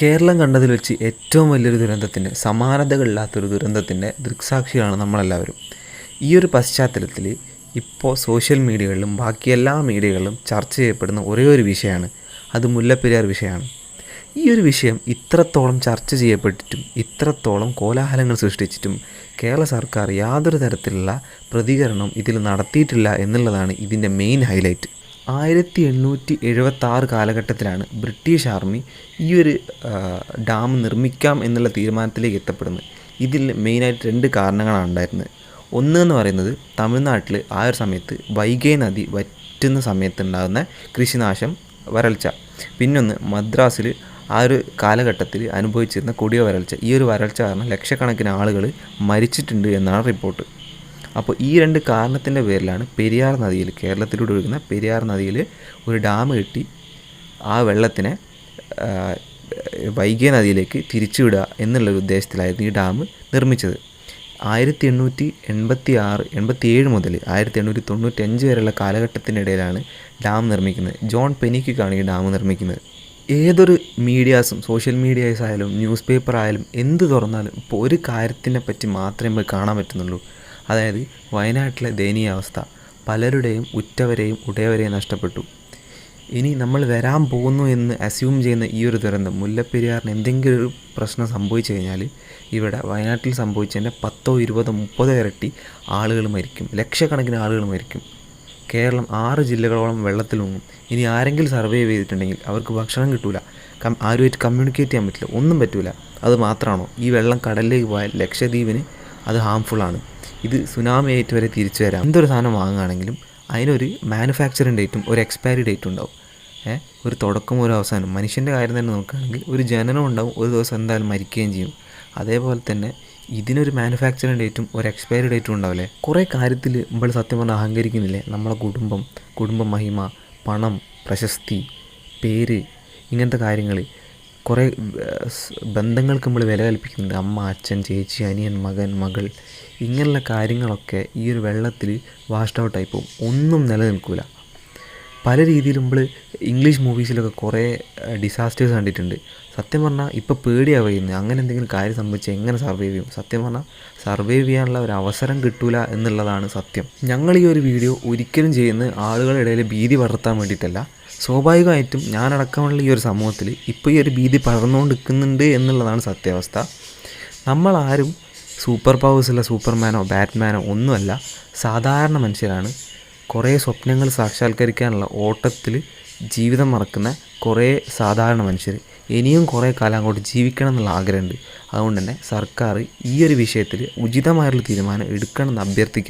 കേരളം കണ്ടതിൽ വെച്ച് ഏറ്റവും വലിയൊരു ദുരന്തത്തിന്റെ സമാനതകളില്ലാത്തൊരു ദുരന്തത്തിന്റെ ദൃക്സാക്ഷികളാണ് നമ്മളെല്ലാവരും. ഈ ഒരു പശ്ചാത്തലത്തിൽ ഇപ്പോൾ സോഷ്യൽ മീഡിയകളിലും ബാക്കി എല്ലാ മീഡിയകളിലും ചർച്ച ചെയ്യപ്പെടുന്ന ഒരേ ഒരു വിഷയമാണ് അത് മുല്ലപ്പെരിയാർ വിഷയമാണ്. ഈ ഒരു വിഷയം ഇത്രത്തോളം ചർച്ച ചെയ്യപ്പെട്ടിട്ടും ഇത്രത്തോളം കോലാഹലങ്ങൾ സൃഷ്ടിച്ചിട്ടും കേരള സർക്കാർ യാതൊരു തരത്തിലുള്ള പ്രതികരണം ഇതിൽ നടത്തിയിട്ടില്ല എന്നുള്ളതാണ് ഇതിന്റെ മെയിൻ ഹൈലൈറ്റ്. ആയിരത്തി എണ്ണൂറ്റി എഴുപത്തി ആറ് കാലഘട്ടത്തിലാണ് ബ്രിട്ടീഷ് ആർമി ഈ ഒരു ഡാം നിർമ്മിക്കാം എന്നുള്ള തീരുമാനത്തിലേക്ക് എത്തപ്പെടുന്നത്. ഇതിൽ മെയിനായിട്ട് രണ്ട് കാരണങ്ങളാണ് ഉണ്ടായിരുന്നത്. ഒന്ന് എന്ന് പറയുന്നത് തമിഴ്നാട്ടിൽ ആ ഒരു സമയത്ത് വൈഗൈ നദി വറ്റുന്ന സമയത്ത് ഉണ്ടാകുന്ന കൃഷിനാശം വരൾച്ച. പിന്നൊന്ന് മദ്രാസിൽ ആ ഒരു കാലഘട്ടത്തിൽ അനുഭവിച്ചിരുന്ന കൊടിയ വരൾച്ച. ഈ ഒരു വരൾച്ച കാരണം ലക്ഷക്കണക്കിന് ആളുകൾ മരിച്ചിട്ടുണ്ട് എന്നാണ് റിപ്പോർട്ട്. അപ്പോൾ ഈ രണ്ട് കാരണത്തിന്റെ പേരിലാണ് പെരിയാർ നദിയിൽ കേരളത്തിലൂടെ ഒഴുകുന്ന പെരിയാർ നദിയിൽ ഒരു ഡാം കെട്ടി ആ വെള്ളത്തിനെ വൈകിയ നദിയിലേക്ക് തിരിച്ചുവിടുക എന്നുള്ളൊരു ഉദ്ദേശത്തിലായിരുന്നു ഈ ഡാം നിർമ്മിച്ചത്. ആയിരത്തി എണ്ണൂറ്റി എൺപത്തി ആറ് എൺപത്തി ഏഴ് മുതൽ ആയിരത്തി എണ്ണൂറ്റി തൊണ്ണൂറ്റി അഞ്ച് വരെയുള്ള കാലഘട്ടത്തിനിടയിലാണ് ഡാം നിർമ്മിക്കുന്നത്. ജോൺ പെനിക്കാണ് ഈ ഡാം നിർമ്മിക്കുന്നത്. ഏതൊരു മീഡിയാസും സോഷ്യൽ മീഡിയാസ് ആയാലും ന്യൂസ് പേപ്പർ ആയാലും എന്ത് തുറന്നാലും ഇപ്പോൾ ഒരു കാര്യത്തിനെ പറ്റി മാത്രമേ കാണാൻ പറ്റുന്നുള്ളൂ. അതായത് വയനാട്ടിലെ ദയനീയാവസ്ഥ പലരുടെയും ഉറ്റവരെയും ഉടയവരെയും നഷ്ടപ്പെട്ടു. ഇനി നമ്മൾ വരാൻ പോകുന്നു എന്ന് അസ്യൂം ചെയ്യുന്ന ഈ ഒരു ദുരന്തം മുല്ലപ്പെരിയാറിന് എന്തെങ്കിലും ഒരു പ്രശ്നം സംഭവിച്ചു കഴിഞ്ഞാൽ ഇവിടെ വയനാട്ടിൽ സംഭവിച്ചതിന്റെ പത്തോ ഇരുപതോ മുപ്പതോ ഇരട്ടി ആളുകൾ മരിക്കും. ലക്ഷക്കണക്കിന് ആളുകൾ മരിക്കും. കേരളം ആറ് ജില്ലകളോളം വെള്ളത്തിൽ മുങ്ങും. ഇനി ആരെങ്കിലും സർവേ ചെയ്തിട്ടുണ്ടെങ്കിൽ അവർക്ക് ഭക്ഷണം കിട്ടില്ല കം ആരുമായിട്ട് കമ്മ്യൂണിക്കേറ്റ് ചെയ്യാൻ പറ്റില്ല. ഒന്നും പറ്റില്ല അത് മാത്രമാണോ? ഈ വെള്ളം കടലിലേക്ക് പോയാൽ ലക്ഷദ്വീപിന് അത് ഹാംഫുൾ ആണ്. ഇത് സുനാമി ആയിട്ട് വരെ തിരിച്ചു വരാം. എന്തൊരു സാധനം വാങ്ങുകയാണെങ്കിലും അതിനൊരു മാനുഫാക്ചറിങ് ഡേറ്റും ഒരു എക്സ്പയറി ഡേറ്റും ഉണ്ടാവും. ഏഹ് ഒരു തുടക്കം ഒരു അവസാനം. മനുഷ്യന്റെ കാര്യം തന്നെ നോക്കുകയാണെങ്കിൽ ഒരു ജനനം ഉണ്ടാവും ഒരു ദിവസം എന്തായാലും മരിക്കുകയും ചെയ്യും. അതേപോലെ തന്നെ ഇതിനൊരു മാനുഫാക്ചറിങ് ഡേറ്റും ഒരു എക്സ്പയറി ഡേറ്റും ഉണ്ടാവില്ലേ? കുറേ കാര്യത്തിൽ നമ്മൾ സത്യം പറഞ്ഞാൽ അഹങ്കരിക്കുന്നില്ലേ? നമ്മളെ കുടുംബം കുടുംബ മഹിമ പണം പ്രശസ്തി പേര് ഇങ്ങനത്തെ കാര്യങ്ങൾ കുറേ ബന്ധങ്ങൾക്ക് നമ്മൾ വില കൽപ്പിക്കുന്നുണ്ട്. അമ്മ അച്ഛൻ ചേച്ചി അനിയൻ മകൻ മകൾ. ഇങ്ങനെയുള്ള കാര്യങ്ങളൊക്കെ ഈ ഒരു വെള്ളത്തിൽ വാഷ്ഡ് ഔട്ടായി പോകും. ഒന്നും നിലനിൽക്കില്ല പല രീതിയിൽ നമ്മൾ ഇംഗ്ലീഷ് മൂവീസിലൊക്കെ കുറേ ഡിസാസ്റ്റേഴ്സ് കണ്ടിട്ടുണ്ട്. സത്യം പറഞ്ഞാൽ ഇപ്പോൾ പേടിയാണ് പറയുന്നത് അങ്ങനെ എന്തെങ്കിലും കാര്യം സംഭവിച്ചാൽ എങ്ങനെ സർവൈവ് ചെയ്യും? സത്യം പറഞ്ഞാൽ സർവൈവ് ചെയ്യാനുള്ള ഒരു അവസരം കിട്ടൂല എന്നുള്ളതാണ് സത്യം. ഞങ്ങൾ ഈ ഒരു വീഡിയോ ഒരിക്കലും ചെയ്യുന്നത് ആളുകളുടെ ഇടയിൽ ഭീതി വളർത്താൻ വേണ്ടിയിട്ടല്ല. സ്വാഭാവികമായിട്ടും ഞാനടക്കമുള്ള ഈ ഒരു സമൂഹത്തിൽ ഇപ്പോൾ ഈ ഒരു ഭീതി പടർന്നുകൊണ്ട് നിൽക്കുന്നുണ്ട് എന്നുള്ളതാണ് സത്യാവസ്ഥ. നമ്മളാരും സൂപ്പർ പവേഴ്സുള്ള സൂപ്പർമാനോ ബാറ്റ്മാനോ ഒന്നുമല്ല സാധാരണ മനുഷ്യരാണ്. കുറേ സ്വപ്നങ്ങൾ സാക്ഷാത്കരിക്കാനുള്ള ഓട്ടത്തിൽ ജീവിതം മറക്കുന്ന കുറേ സാധാരണ മനുഷ്യർ. ഇനിയും കുറേ കാലം അങ്ങോട്ട് ജീവിക്കണം എന്നുള്ള ആഗ്രഹമുണ്ട്. അതുകൊണ്ട് തന്നെ സർക്കാർ ഈ ഒരു വിഷയത്തിൽ ഉചിതമായൊരു തീരുമാനം എടുക്കണം എന്ന് അഭ്യർത്ഥിക്കുകയാണ്.